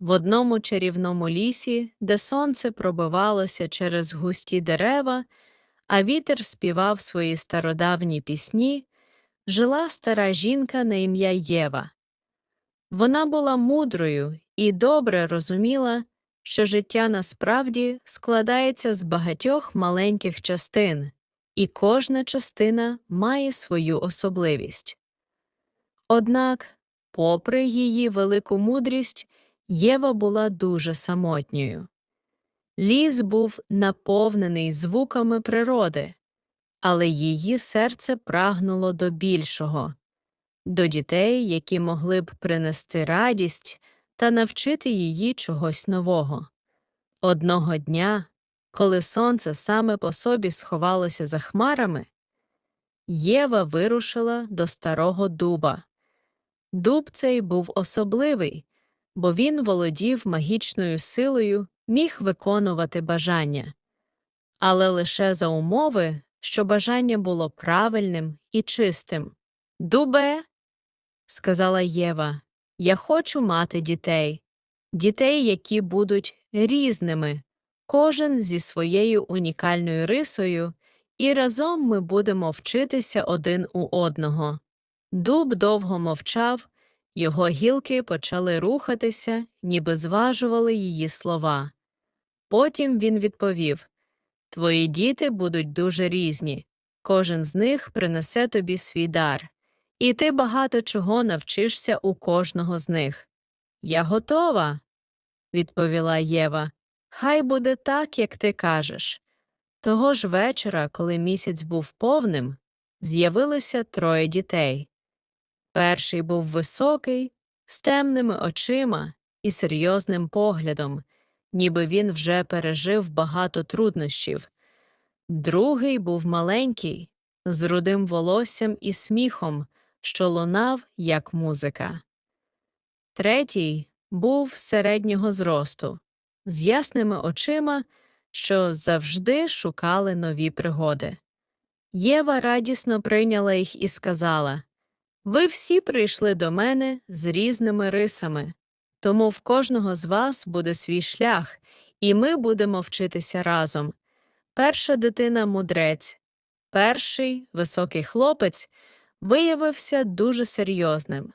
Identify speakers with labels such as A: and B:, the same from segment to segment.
A: в одному чарівному лісі, де сонце пробивалося через густі дерева, а вітер співав свої стародавні пісні, жила стара жінка на ім'я Єва. Вона була мудрою і добре розуміла, що життя насправді складається з багатьох маленьких частин, і кожна частина має свою особливість. Однак, попри її велику мудрість, Єва була дуже самотньою. Ліс був наповнений звуками природи, але її серце прагнуло до більшого, до дітей, які могли б принести радість та навчити її чогось нового. Одного дня, коли сонце саме по собі сховалося за хмарами, Єва вирушила до старого дуба. Дуб цей був особливий, бо він володів магічною силою, міг виконувати бажання, але лише за умови, що бажання було правильним і чистим. Дубе, сказала Єва, я хочу мати дітей, дітей, які будуть різними, кожен зі своєю унікальною рисою, і разом ми будемо вчитися один у одного. Дуб довго мовчав, його гілки почали рухатися, ніби зважували її слова. Потім він відповів Твої діти будуть дуже різні, кожен з них принесе тобі свій дар, і ти багато чого навчишся у кожного з них. Я готова, відповіла Єва. Хай буде так, як ти кажеш. Того ж вечора, коли місяць був повним, з'явилося троє дітей. Перший був високий, з темними очима і серйозним поглядом, ніби він вже пережив багато труднощів. Другий був маленький, з рудим волоссям і сміхом, що лунав, як музика. Третій був середнього зросту, з ясними очима, що завжди шукали нові пригоди. Єва радісно прийняла їх і сказала Ви всі прийшли до мене з різними рисами, тому в кожного з вас буде свій шлях, і ми будемо вчитися разом. Перша дитина мудрець, перший високий хлопець виявився дуже серйозним.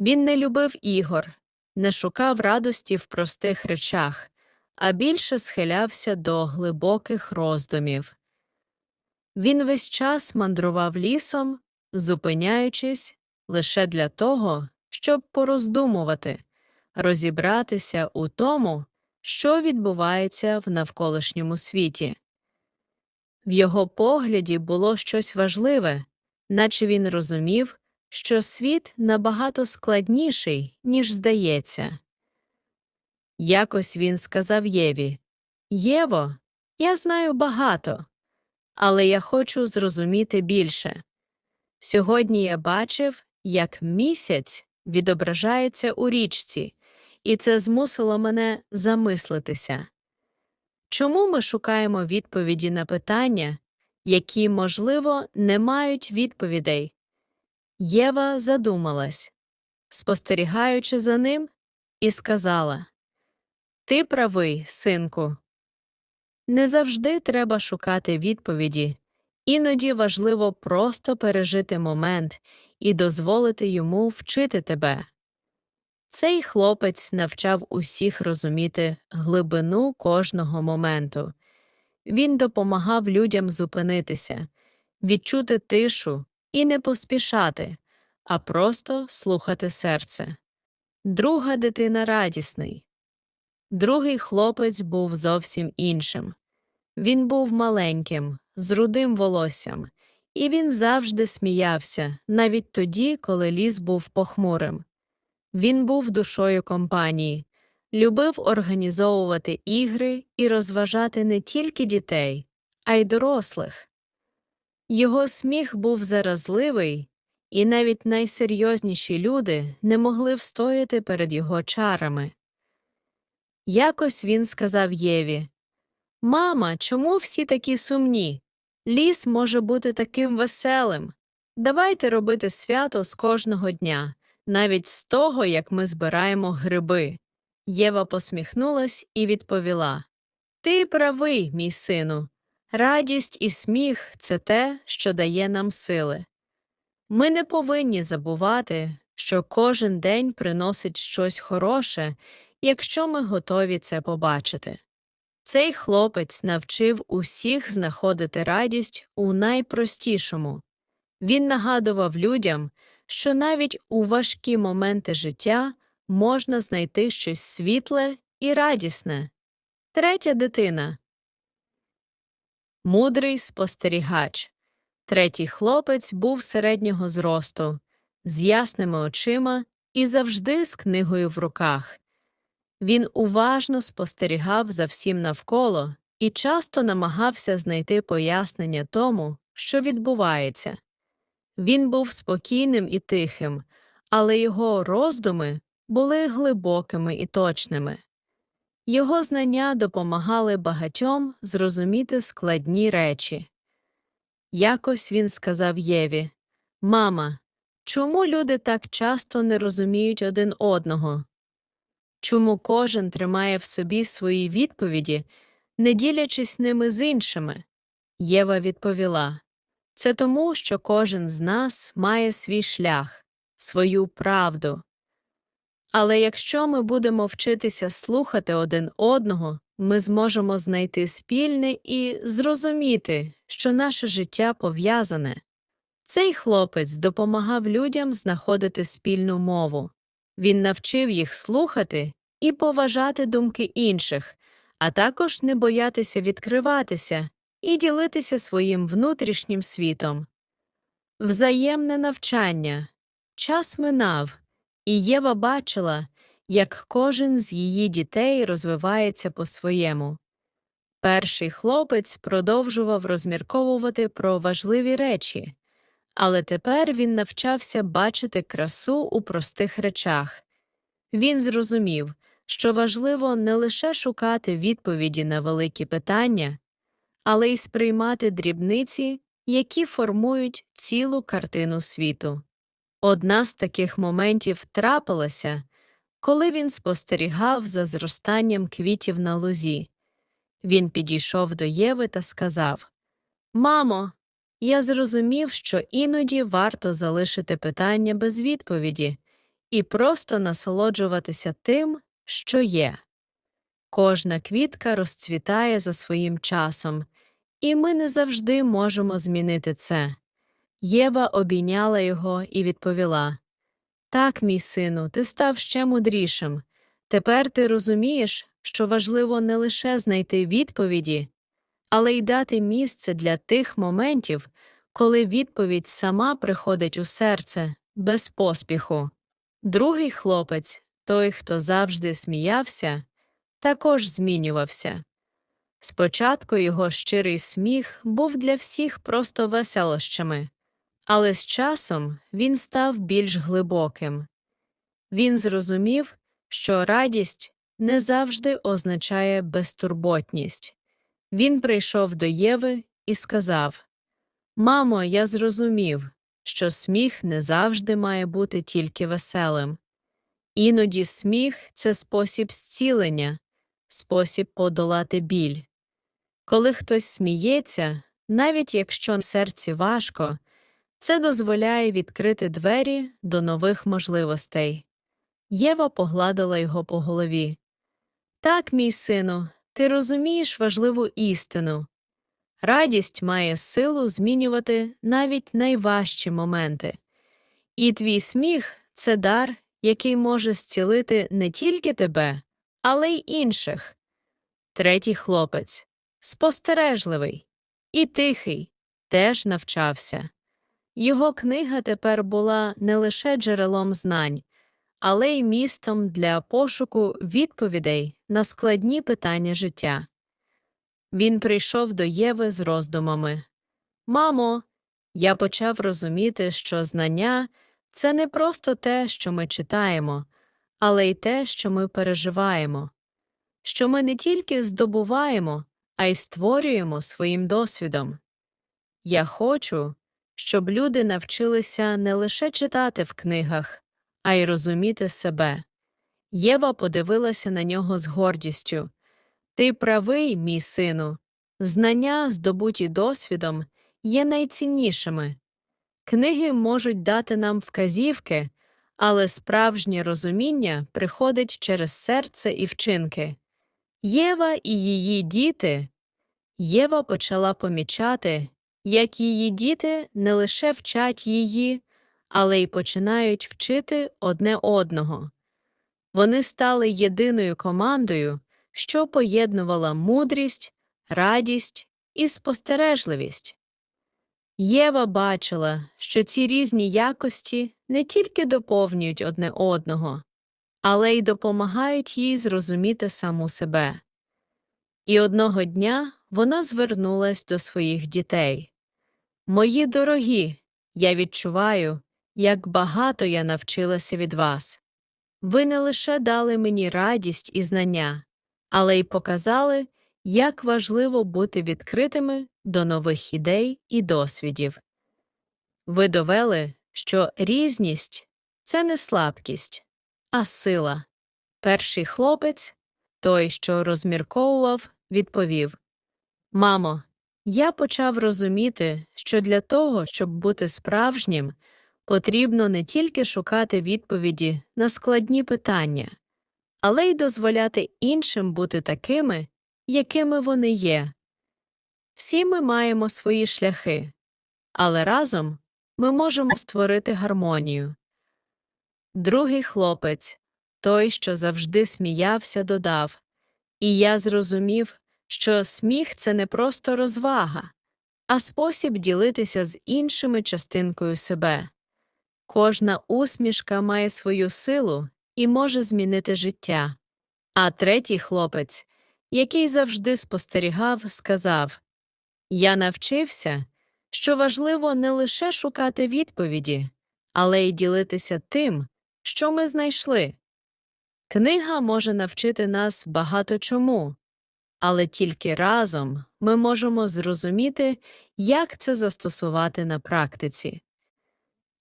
A: Він не любив ігор, не шукав радості в простих речах, а більше схилявся до глибоких роздумів. Він весь час мандрував лісом, зупиняючись лише для того, щоб пороздумувати, розібратися у тому, що відбувається в навколишньому світі. В його погляді було щось важливе, наче він розумів, що світ набагато складніший, ніж здається. Якось він сказав Єві Єво, я знаю багато, але я хочу зрозуміти більше. Сьогодні я бачив, як місяць відображається у річці, і це змусило мене замислитися. Чому ми шукаємо відповіді на питання, які, можливо, не мають відповідей? Єва задумалась, спостерігаючи за ним, і сказала Ти правий, синку. Не завжди треба шукати відповіді, іноді важливо просто пережити момент і дозволити йому вчити тебе. Цей хлопець навчав усіх розуміти глибину кожного моменту. Він допомагав людям зупинитися, відчути тишу і не поспішати, а просто слухати серце. Друга дитина радісний. Другий хлопець був зовсім іншим. Він був маленьким, з рудим волоссям, і він завжди сміявся, навіть тоді, коли ліс був похмурим. Він був душою компанії, любив організовувати ігри і розважати не тільки дітей, а й дорослих. Його сміх був заразливий, і навіть найсерйозніші люди не могли встояти перед його чарами. Якось він сказав Єві Мама, чому всі такі сумні? Ліс може бути таким веселим. Давайте робити свято з кожного дня, навіть з того, як ми збираємо гриби. Єва посміхнулась і відповіла Ти правий, мій сину. Радість і сміх це те, що дає нам сили. Ми не повинні забувати, що кожен день приносить щось хороше, якщо ми готові це побачити. Цей хлопець навчив усіх знаходити радість у найпростішому. Він нагадував людям, що навіть у важкі моменти життя можна знайти щось світле і радісне. Третя дитина. Мудрий спостерігач. Третій хлопець був середнього зросту, з ясними очима і завжди з книгою в руках. Він уважно спостерігав за всім навколо і часто намагався знайти пояснення тому, що відбувається. Він був спокійним і тихим, але його роздуми були глибокими і точними. Його знання допомагали багатьом зрозуміти складні речі. Якось він сказав Єві Мама, чому люди так часто не розуміють один одного? Чому кожен тримає в собі свої відповіді, не ділячись ними з іншими? Єва відповіла Це тому, що кожен з нас має свій шлях, свою правду. Але якщо ми будемо вчитися слухати один одного, ми зможемо знайти спільне і зрозуміти, що наше життя пов'язане. Цей хлопець допомагав людям знаходити спільну мову. Він навчив їх слухати і поважати думки інших, а також не боятися відкриватися і ділитися своїм внутрішнім світом. Взаємне навчання. Час минав, і Єва бачила, як кожен з її дітей розвивається по-своєму. Перший хлопець продовжував розмірковувати про важливі речі, але тепер він навчався бачити красу у простих речах. Він зрозумів, що важливо не лише шукати відповіді на великі питання, але й сприймати дрібниці, які формують цілу картину світу. Одна з таких моментів трапилася, коли він спостерігав за зростанням квітів на лузі. Він підійшов до Єви та сказав Мамо, я зрозумів, що іноді варто залишити питання без відповіді і просто насолоджуватися тим, що є. Кожна квітка розцвітає за своїм часом, і ми не завжди можемо змінити це. Єва обійняла його і відповіла Так, мій сину, ти став ще мудрішим. Тепер ти розумієш, що важливо не лише знайти відповіді, але й дати місце для тих моментів, коли відповідь сама приходить у серце без поспіху. Другий хлопець, той, хто завжди сміявся, також змінювався. Спочатку його щирий сміх був для всіх просто веселощами, але з часом він став більш глибоким. Він зрозумів, що радість не завжди означає безтурботність. Він прийшов до Єви і сказав Мамо, я зрозумів, що сміх не завжди має бути тільки веселим. Іноді сміх це спосіб зцілення, спосіб подолати біль. Коли хтось сміється, навіть якщо серці важко, це дозволяє відкрити двері до нових можливостей. Єва погладила його по голові. Так, мій сину, ти розумієш важливу істину. Радість має силу змінювати навіть найважчі моменти. І твій сміх це дар, який може зцілити не тільки тебе, але й інших. Третій хлопець спостережливий і тихий, теж навчався. Його книга тепер була не лише джерелом знань, але й містом для пошуку відповідей на складні питання життя. Він прийшов до Єви з роздумами Мамо, я почав розуміти, що знання це не просто те, що ми читаємо, але й те, що ми переживаємо, що ми не тільки здобуваємо, а й створюємо своїм досвідом. Я хочу, щоб люди навчилися не лише читати в книгах, а й розуміти себе. Єва подивилася на нього з гордістю. Ти правий, мій сину. Знання, здобуті досвідом, є найціннішими. Книги можуть дати нам вказівки, але справжнє розуміння приходить через серце і вчинки. Єва і її діти. Єва почала помічати, як її діти не лише вчать її, але й починають вчити одне одного. Вони стали єдиною командою, що поєднувала мудрість, радість і спостережливість. Єва бачила, що ці різні якості не тільки доповнюють одне одного, але й допомагають їй зрозуміти саму себе. І одного дня вона звернулась до своїх дітей. Мої дорогі, я відчуваю, як багато я навчилася від вас. Ви не лише дали мені радість і знання, але й показали, як важливо бути відкритими до нових ідей і досвідів. Ви довели, що різність це не слабкість, а сила. Перший хлопець, той, що розмірковував, відповів Мамо, я почав розуміти, що для того, щоб бути справжнім, потрібно не тільки шукати відповіді на складні питання, але й дозволяти іншим бути такими, якими вони є. Всі ми маємо свої шляхи, але разом ми можемо створити гармонію. Другий хлопець, той, що завжди сміявся, додав І я зрозумів, що сміх це не просто розвага, а спосіб ділитися з іншими частинкою себе. Кожна усмішка має свою силу і може змінити життя. А третій хлопець, який завжди спостерігав, сказав Я навчився, що важливо не лише шукати відповіді, але й ділитися тим, що ми знайшли. Книга може навчити нас багато чому, але тільки разом ми можемо зрозуміти, як це застосувати на практиці.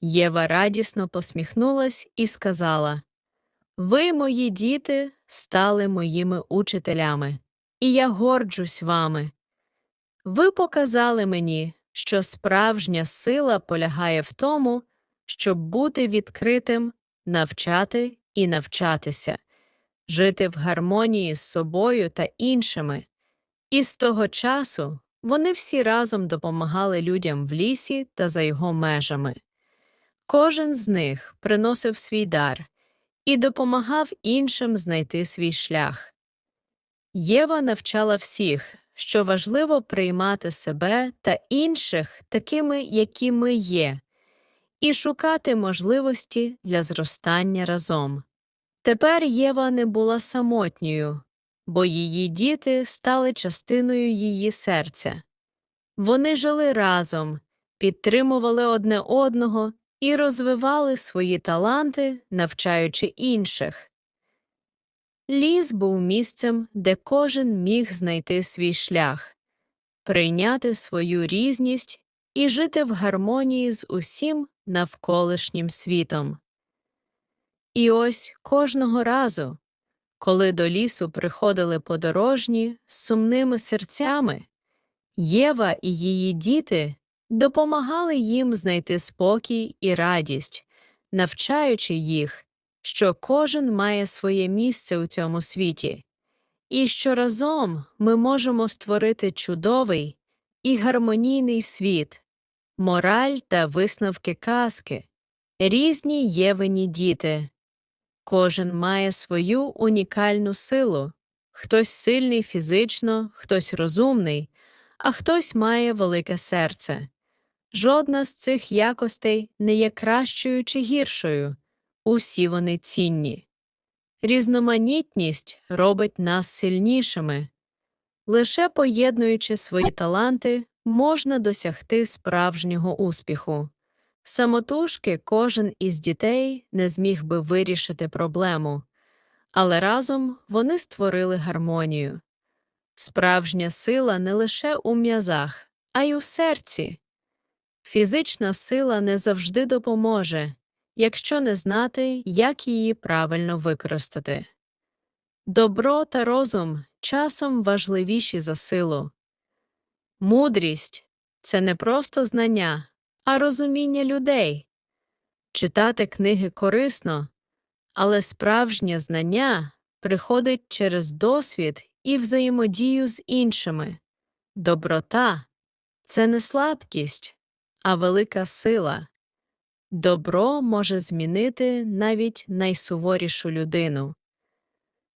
A: Єва радісно посміхнулась і сказала Ви, мої діти, стали моїми учителями, і я горджусь вами. Ви показали мені, що справжня сила полягає в тому, щоб бути відкритим, навчати і навчатися, жити в гармонії з собою та іншими. І з того часу вони всі разом допомагали людям в лісі та за його межами. Кожен з них приносив свій дар і допомагав іншим знайти свій шлях. Єва навчала всіх, що важливо приймати себе та інших такими, які ми є, і шукати можливості для зростання разом. Тепер Єва не була самотньою, бо її діти стали частиною її серця. Вони жили разом, підтримували одне одного і розвивали свої таланти, навчаючи інших. Ліс був місцем, де кожен міг знайти свій шлях, прийняти свою різність і жити в гармонії з усім навколишнім світом. І ось кожного разу, коли до лісу приходили подорожні з сумними серцями, Єва і її діти допомагали їм знайти спокій і радість, навчаючи їх, що кожен має своє місце у цьому світі, і що разом ми можемо створити чудовий і гармонійний світ, мораль та висновки казки, різні євені діти. Кожен має свою унікальну силу, хтось сильний фізично, хтось розумний, а хтось має велике серце. Жодна з цих якостей не є кращою чи гіршою, усі вони цінні. Різноманітність робить нас сильнішими. Лише поєднуючи свої таланти, можна досягти справжнього успіху. Самотужки кожен із дітей не зміг би вирішити проблему, але разом вони створили гармонію. Справжня сила не лише у м'язах, а й у серці. Фізична сила не завжди допоможе, якщо не знати, як її правильно використати. Добро та розум часом важливіші за силу. Мудрість це не просто знання, а розуміння людей. Читати книги корисно, але справжнє знання приходить через досвід і взаємодію з іншими. Доброта це не слабкість, а велика сила. Добро може змінити навіть найсуворішу людину.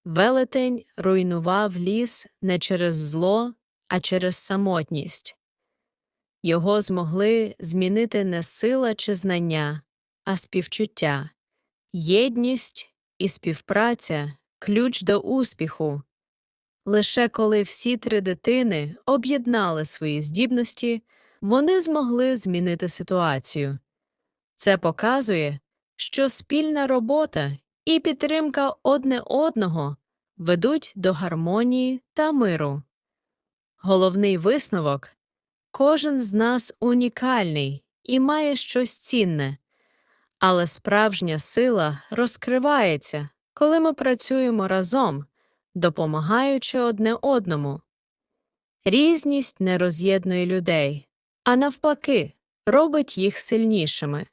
A: Велетень руйнував ліс не через зло, а через самотність. Його змогли змінити не сила чи знання, а співчуття, єдність і співпраця ключ до успіху. Лише коли всі три дитини об'єднали свої здібності, вони змогли змінити ситуацію. Це показує, що спільна робота і підтримка одне одного ведуть до гармонії та миру. Головний висновок кожен з нас унікальний і має щось цінне, але справжня сила розкривається, коли ми працюємо разом, допомагаючи одне одному. Різність не роз'єднує людей, а навпаки, робить їх сильнішими.